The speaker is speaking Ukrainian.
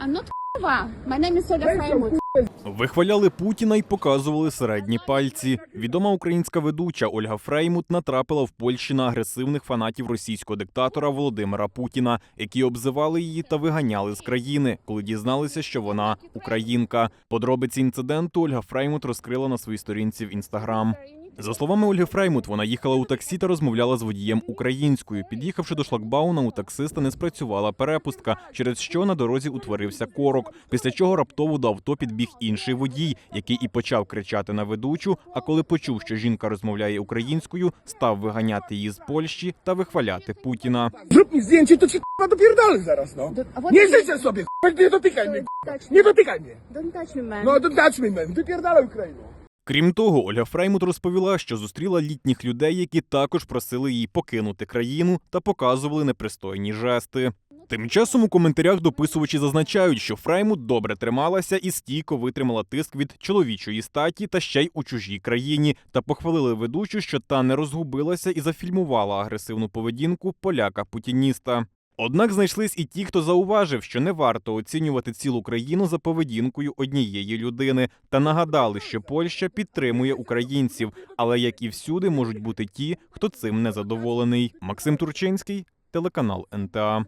I'm not Ва. My name is Фреймут. Вихваляли Путіна і показували середні пальці. Відома українська ведуча Ольга Фреймут натрапила в Польщі на агресивних фанатів російського диктатора Володимира Путіна, які обзивали її та виганяли з країни, коли дізналися, що вона українка. Подробиці інциденту Ольга Фреймут розкрила на своїй сторінці в інстаграм. За словами Ольги Фреймут, вона їхала у таксі та розмовляла з водієм українською. Під'їхавши до шлагбауна, у таксиста не спрацювала перепустка, через що на дорозі утворився корок. Після чого раптово до авто підбіг інший водій, який і почав кричати на ведучу. А коли почув, що жінка розмовляє українською, став виганяти її з Польщі та вихваляти Путіна. K***a dopierdolę zaraz, no. Do- a what Nie do you- życzę sobie, k***a, nie dotykaj mnie, Don't touch me. Man. No, don't touch me, man. Wypierdalaj Ukrainę. Крім того, Ольга Фреймут розповіла, що зустріла літніх людей, які також просили її покинути країну та показували непристойні жести. Тим часом у коментарях дописувачі зазначають, що Фреймут добре трималася і стійко витримала тиск від чоловічої статі та ще й у чужій країні, та похвалили ведучу, що та не розгубилася і зафільмувала агресивну поведінку поляка-путініста. Однак знайшлись і ті, хто зауважив, що не варто оцінювати цілу країну за поведінкою однієї людини, та нагадали, що Польща підтримує українців, але як і всюди можуть бути ті, хто цим не задоволений. Максим Турчинський, телеканал НТА.